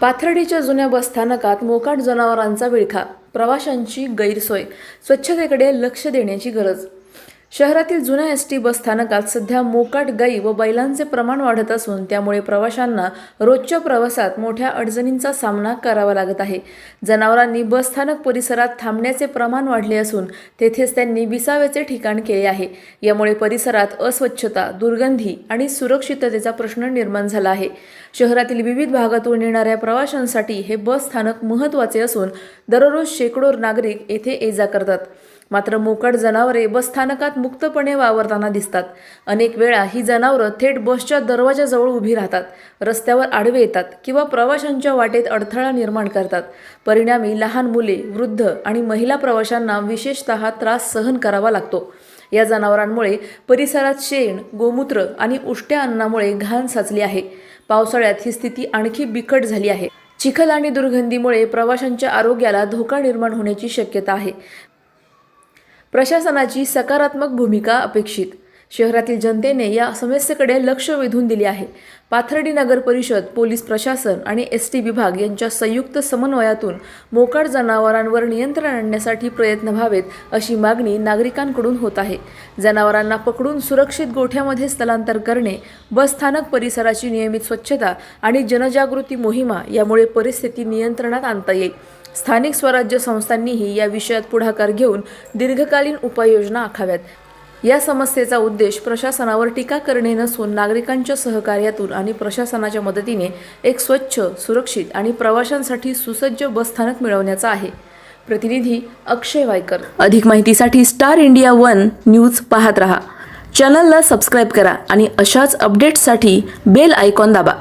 पाथर्डीच्या जुन्या बसस्थानकात मोकाट जनावरांचा विळखा प्रवाशांची गैरसोय स्वच्छतेकडे लक्ष देण्याची गरज. शहरातील जुन्या एस टी बसस्थानकात सध्या मोकाट गाई व बैलांचे प्रमाण वाढत असून त्यामुळे प्रवाशांना रोजच्या प्रवासात मोठ्या अडचणींचा सामना करावा लागत आहे. जनावरांनी बसस्थानक परिसरात थांबण्याचे प्रमाण वाढले असून तेथेच त्यांनी विसाव्याचे ठिकाण केले आहे. यामुळे परिसरात अस्वच्छता दुर्गंधी आणि सुरक्षिततेचा प्रश्न निर्माण झाला आहे. शहरातील विविध भागातून येणाऱ्या प्रवाशांसाठी हे बस स्थानक महत्त्वाचे असून दररोज शेकडो नागरिक येथे ये जा करतात. मात्र मोकट जनावरे बसस्थानकात मुक्तपणे वावरताना दिसतात. अनेक वेळा ही जनावरं थेट बसच्या दरवाजाजवळ उभी राहतात रस्त्यावर आडवे येतात किंवा प्रवाशांच्या वाटेत अडथळा निर्माण करतात. परिणामी लहान मुले वृद्ध आणि महिला प्रवाशांना विशेषतः त्रास सहन करावा लागतो. या जनावरांमुळे परिसरात शेण गोमूत्र आणि उष्ट्या अन्नामुळे घाण साचली आहे. पावसाळ्यात ही स्थिती आणखी बिकट झाली आहे. चिखल आणि दुर्गंधीमुळे प्रवाशांच्या आरोग्याला धोका निर्माण होण्याची शक्यता आहे. प्रशासनाची सकारात्मक भूमिका अपेक्षित. शहरातील जनतेने या समस्येकडे लक्ष वेधून दिले आहे. पाथर्डी नगर परिषद पोलीस प्रशासन आणि एस टी विभाग यांच्या संयुक्त समन्वयातून मोकाट जनावरांवर नियंत्रण आणण्यासाठी प्रयत्न व्हावेत अशी मागणी नागरिकांकडून होत आहे. जनावरांना पकडून सुरक्षित गोठ्यामध्ये स्थलांतर करणे बसस्थानक परिसराची नियमित स्वच्छता आणि जनजागृती मोहिमा यामुळे परिस्थिती नियंत्रणात आणता येईल. स्थानिक स्वराज्य संस्थांनीही या विषयात पुढाकार घेऊन दीर्घकालीन उपाययोजना आखाव्यात. या समस्येचा उद्देश प्रशासनावर टीका करणे नसून नागरिकांच्या सहकार्यातून आणि प्रशासनाच्या मदतीने एक स्वच्छ सुरक्षित आणि प्रवाशांसाठी सुसज्ज बसस्थानक मिळवण्याचा आहे. प्रतिनिधी अक्षय वायकर. अधिक माहितीसाठी स्टार इंडिया वन न्यूज पाहत रहा. चॅनलला सबस्क्राईब करा आणि अशाच अपडेट्ससाठी बेल आयकॉन दाबा.